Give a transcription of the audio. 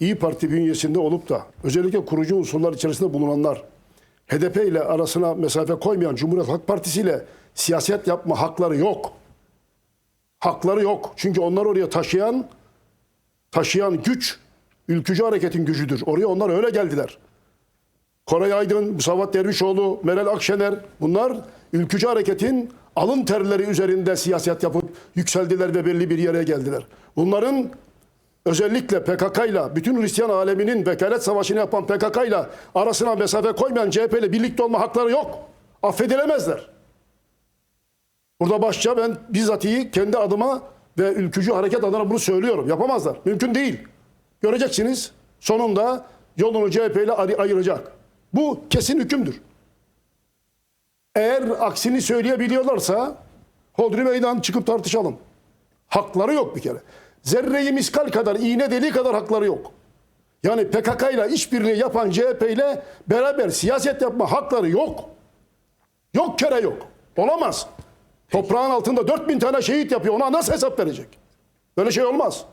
İyi Parti bünyesinde olup da özellikle kurucu unsurlar içerisinde bulunanlar HDP ile arasına mesafe koymayan Cumhuriyet Halk Partisi ile siyaset yapma hakları yok. Hakları yok. Çünkü onlar oraya taşıyan taşıyan güç ülkücü hareketin gücüdür. Oraya onlar öyle geldiler. Koray Aydın, Musavat Dervişoğlu, Meral Akşener bunlar ülkücü hareketin alın terleri üzerinde siyaset yapıp yükseldiler ve belli bir yere geldiler. Bunların özellikle PKK ile bütün Hristiyan aleminin vekalet savaşını yapan PKK ile arasına mesafe koymayan CHP ile birlikte olma hakları yok. Affedilemezler. Burada başça ben bizzatihi kendi adıma ve ülkücü hareket adına bunu söylüyorum. Yapamazlar. Mümkün değil. Göreceksiniz sonunda yolunu CHP ile ay- ayıracak. Bu kesin hükümdür. Eğer aksini söyleyebiliyorlarsa hodri meydan çıkıp tartışalım. Hakları yok bir kere. Zerreyi miskal kadar, iğne deliği kadar hakları yok. Yani PKK ile işbirliği yapan CHP ile beraber siyaset yapma hakları yok. Yok kere yok. Olamaz. Toprağın altında 4000 tane şehit yapıyor. Ona nasıl hesap verecek? Böyle şey olmaz.